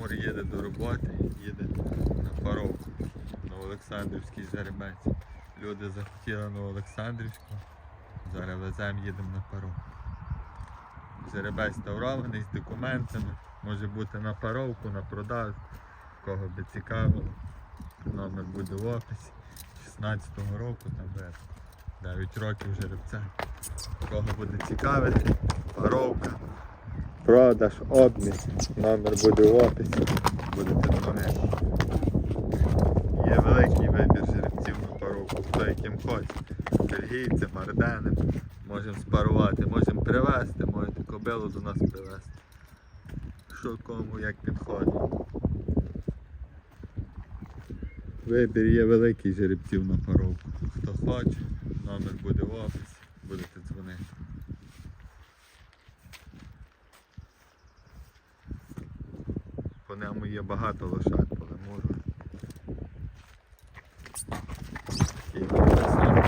Лемур їде до роботи, їде на паровку на Олександрівський жеребець. Люди захотіли на Олександрівську. Зараз веземо, їдемо на паровку. Жеребець таврований з документами. Може бути на паровку, на продаж. Кого би цікавило. Номер буде в описі. 16-го року там буде 9 років жеребця. Кого буде цікавити, паровка. Продаж, обмін. Номер буде в описі. Будете дзвонити. Є великий вибір жеребців на паровку, хто яким хоче. Бельгійцем, арденем. Можемо спарувати, можемо привезти, можете кобилу до нас привезти. Що кому як підходить. Вибір є великий жеребців на паровку. Хто хоче, номер буде в описі, будете дзвонити. Ньому є багато лошад. Такий Олександр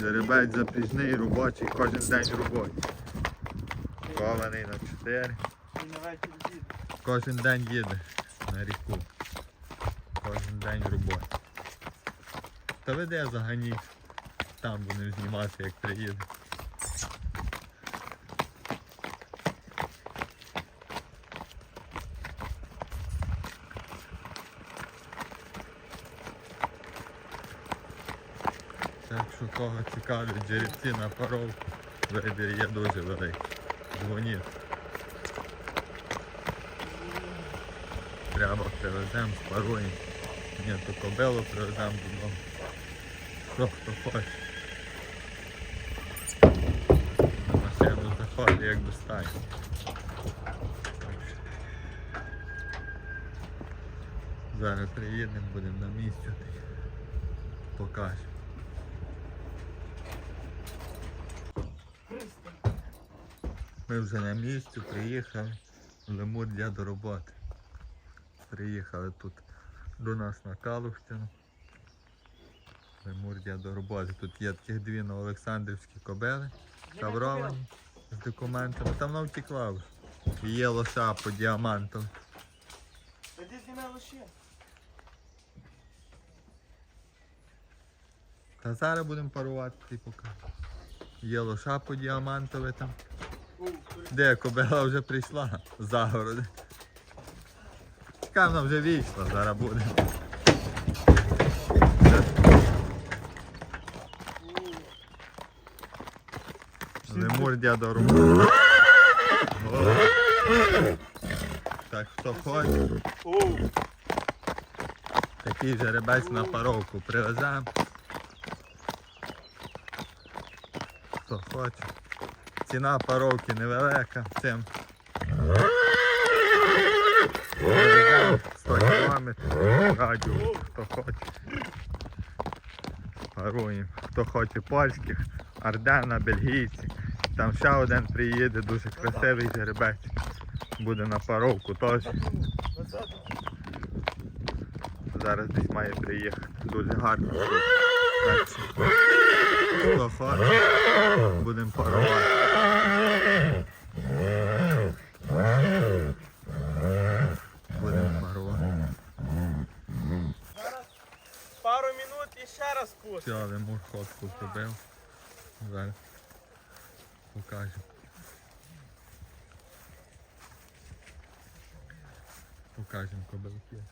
Жеребець. Запріжний, робочий, кожен день робочий. Кований на 4. І на вечір їде. Кожен день їде на ріку. Кожен день робота. Та веде загані. Там будемо знімати, як приїде. Так що кого цікавлять жеребці на паровку, вибір є дуже великий. Дзвоніть. Прямо привеземо, спаруємо. Ні, то кобилу привеземо додому. Що хто хоче. На машину заходить, як достає. Зараз приїдемо, будемо на місці. Покажемо. Ми вже на місці приїхали. Лемур для до роботи. Приїхали тут до нас на Калуштину. Лемурдія до роботи. Тут є таких дві на Олександрівські кобели, тавровані з документами. Там втекла вже. Є лоша по діамантам. Тоді знімай лише. Та зараз будемо парувати ти поки. Є лоша по діамантове там. Де кобела вже прийшла з загороди. Чекай, вже вийшла, зараз буде. Не Лемур дядо роботи. Так, хто хоче, такий жеребець на паровку привеземо. Хто хоче. Ціна паровки невелика, цим. Привеземо 100 кілометрів радіо, хто хоче. Паруємо. Хто хоче польських, Ардена, бельгійці. Там ще один приїде, дуже красивий жеребець. Буде на паровку теж. Зараз десь має приїхати. Дуже гарно. Будемо парувати. Будемо парувати. Зараз пару минут і ще раз пусть. Все, але мур ходку зробив. Зараз покажемо. Покажемо кобилки.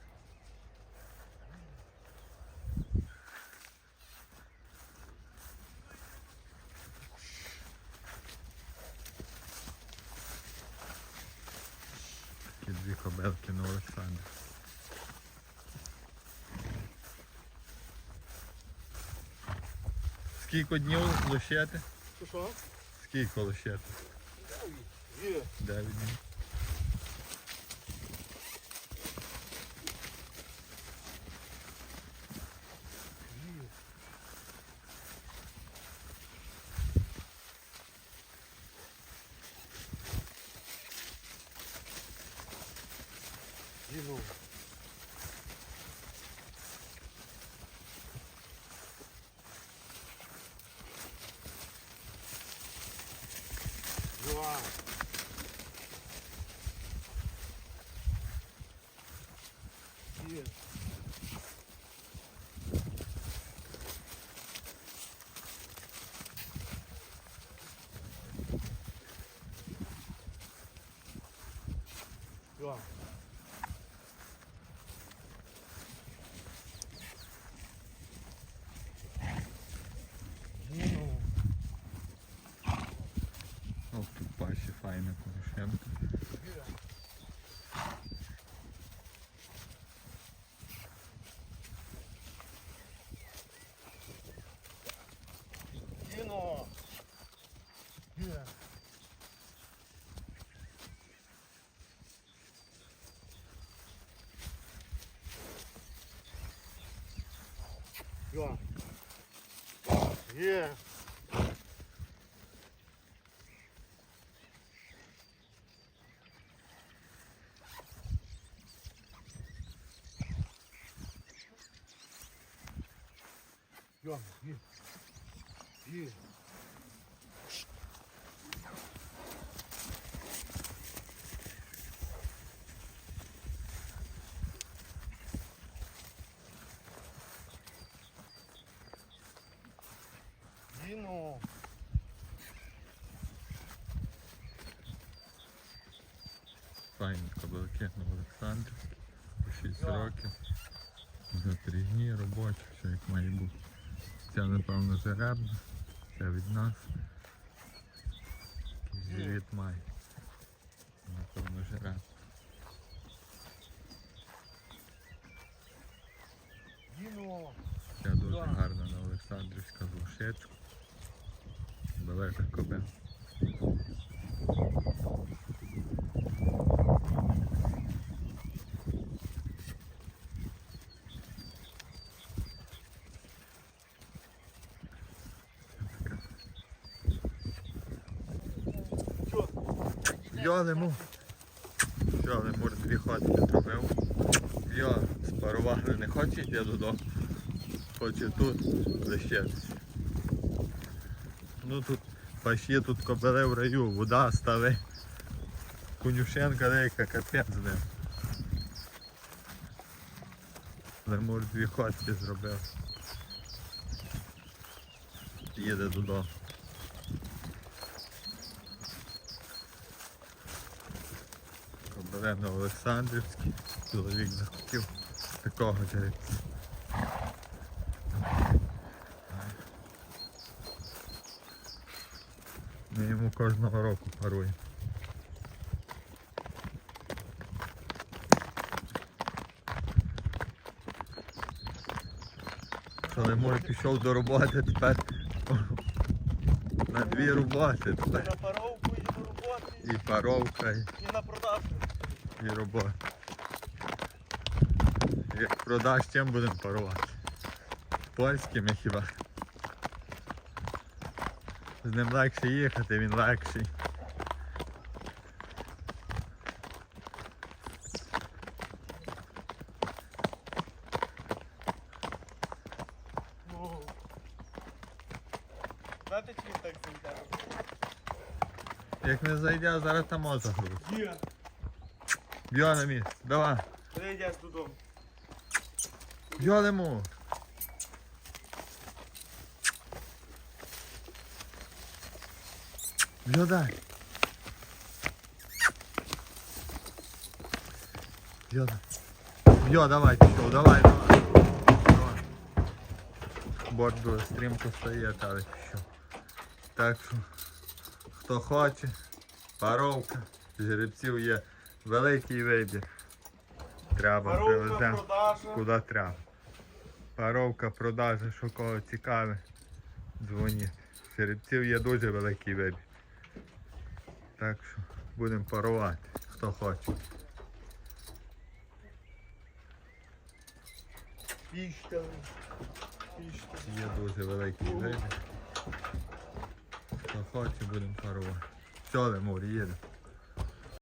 Такі дві кобилки на Олександр. Скільки днів? Що що? Скільки лишити? Є. Дев'ять днів. God. Файна Порошенко. є. Діно. Йо. Йо. Є. Є. Діно. Файні кобилки на Олександрівській. По 6 років. Запряжні, робочі, все як має бути. Ця напевно жеребна. Це від нас. Живіт має. Напевно жереб. Ця дуже гарна на Олександрівська з лошечку. Велика кобила. Лемур. Йо, лемур дві ходки зробив. Йо, спарували, не хоче йти додому. Хоче тут лишитися. Ну тут паші тут кобили в раю, вода стави. Конюшенка деяка капець з ним. Лемур дві ходки зробив. Їде додому. Оберемо Олександрівський. Чоловік захотів такого жеребця. Ми йому кожного року паруємо. Що Лемур пішов до роботи тепер. На дві роботи тепер. На паровку і до роботи, І паровка, і і на продажу. І робота. Як продаш, чим будемо парувати? Польськими хіба. З ним легше їхати, він легший. Як не зайде, зараз там загруз. Б'є на місце, давай. Ти йдеш додому. Б'ємо. Б'є дай. Б'є дай. Б'є, давай, пішов, давай, давай. Дуже стрімко стає, але пішов. Так що, хто хоче, паровка, жеребців є великий вибір. Треба привеземо. Куди треба. Паровка, продажа, що кого цікаве, дзвоніть. Жеребців є дуже великий вибір. Так що будемо парувати, хто хоче. Пішка. Є дуже великий вибір. Хто хоче, будемо парувати. Все, Лемур, їде.